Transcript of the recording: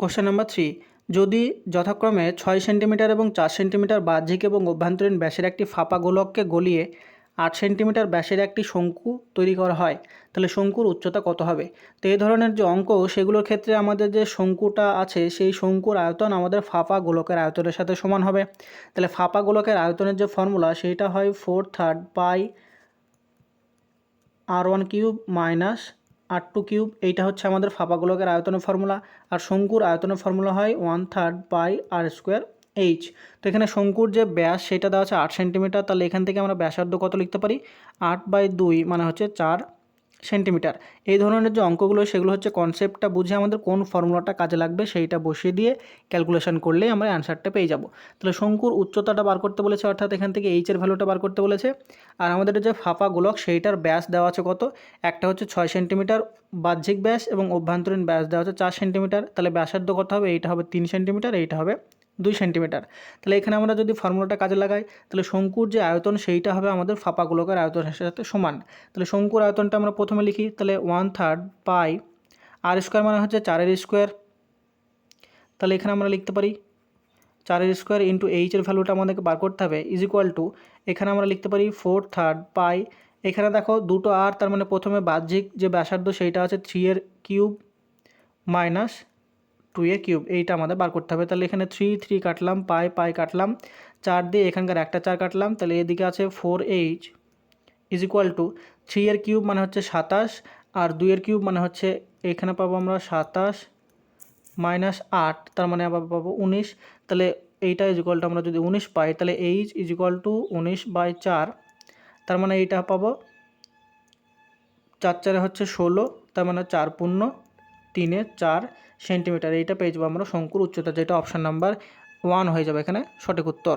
Question number three যদি যথাক্রমে ছয় সেন্টিমিটার এবং চার সেন্টিমিটার বাহ্যিক এবং অভ্যন্তরীণ ব্যাসের একটি ফাঁপা গোলককে গলিয়ে আট সেন্টিমিটার ব্যাসের একটি শঙ্কু তৈরি করা হয়, তাহলে শঙ্কুর উচ্চতা কত হবে? তো এই ধরনের যে অঙ্ক, সেগুলোর ক্ষেত্রে আমাদের যে শঙ্কুটা আছে, সেই শঙ্কুর আয়তন আমাদের ফাঁপা গোলকের আয়তনের সাথে সমান হবে। তাহলে ফাঁপা গোলকের আয়তনের যে ফর্মুলা সেইটা হয় four third pi r one cube minus r two cube এইটা হচ্ছে আমাদের ফাঁপা গোলকের আয়তনের ফর্মুলা, আর শঙ্কুর আয়তনের ফর্মুলা হয় one third by r square h তো এখানে শঙ্কুর যে ব্যাস, সেটা দেওয়া আছে আট সেন্টিমিটার তাহলে এখান থেকে আমরা ব্যাসার্ধ কত লিখতে পারি? আট বাই দুই মানে হচ্ছে চার সেন্টিমিটার। এই ধরনের যে অঙ্কগুলো, সেগুলো হচ্ছে কনসেপ্টটা বুঝে আমাদের কোন ফর্মুলাটা কাজে লাগবে সেইটা বসিয়ে দিয়ে ক্যালকুলেশন করলেই আমরা অ্যান্সারটা পেয়ে যাব। তাহলে শঙ্কুর উচ্চতাটা বার করতে বলেছে, অর্থাৎ এখান থেকে এইচের ভ্যালুটা বার করতে বলেছে। আর আমাদের যে ফাঁপা গোলক, সেইটার ব্যাস দেওয়া আছে কত? একটা হচ্ছে ছয় সেন্টিমিটার বাহ্যিক ব্যাস এবং অভ্যন্তরীণ ব্যাস দেওয়া আছে চার সেন্টিমিটার। তাহলে ব্যাসার্ধ কত হবে? এইটা হবে তিন সেন্টিমিটার, এইটা হবে দুই সেন্টিমিটার। তাহলে এখানে আমরা যদি ফর্মুলাটা কাজে লাগাই, তাহলে শঙ্কুর যে আয়তন সেইটা হবে আমাদের ফাঁপা গোলকের আয়তনের সাথে সমান। তাহলে শঙ্কুর আয়তনটা আমরা প্রথমে লিখি, তাহলে one third pi r square মানে হচ্ছে চারের স্কোয়ার তাহলে এখানে আমরা লিখতে পারি, চারের স্কোয়ার ইন্টু এইচের ভ্যালুটা আমাদেরকে বার করতে হবে ইজ ইকুয়াল টু এখানে আমরা লিখতে পারি ফোর থার্ড পাই। এখানে দেখো দুটো আর তার মানে প্রথমে বাহ্যিক যে ব্যাসার্ধ সেইটা আছে থ্রি এর কিউব মাইনাস টু এ কিউব এইটা আমাদের বার করতে হবে। তাহলে এখানে থ্রি থ্রি কাটলাম পাই পাই কাটলাম। চার দিয়ে এখানকার একটা চার কাটলাম। তাহলে এদিকে আছে four h is equal to three এর কিউব মানে হচ্ছে সাতাশ, আর দুইয়ের কিউব মানে হচ্ছে এখানে পাবো আমরা সাতাশ মাইনাস আট, তার মানে আবার পাবো উনিশ। তাহলে এইটা ইজ ইকুয়াল টু আমরা যদি উনিশ পাই, তাহলে এইচ ইজ ইকুয়াল টু উনিশ বাই চার, তার মানে এইটা পাবো, চার চারে হচ্ছে ষোলো, তার মানে চার পূর্ণ। তিনে চার সেন্টিমিটার। এইটা পেয়ে যাব আমরা শঙ্কুর উচ্চতা, যেটা অপশান নাম্বার ওয়ান হয়ে যাবে এখানে, সঠিক উত্তর।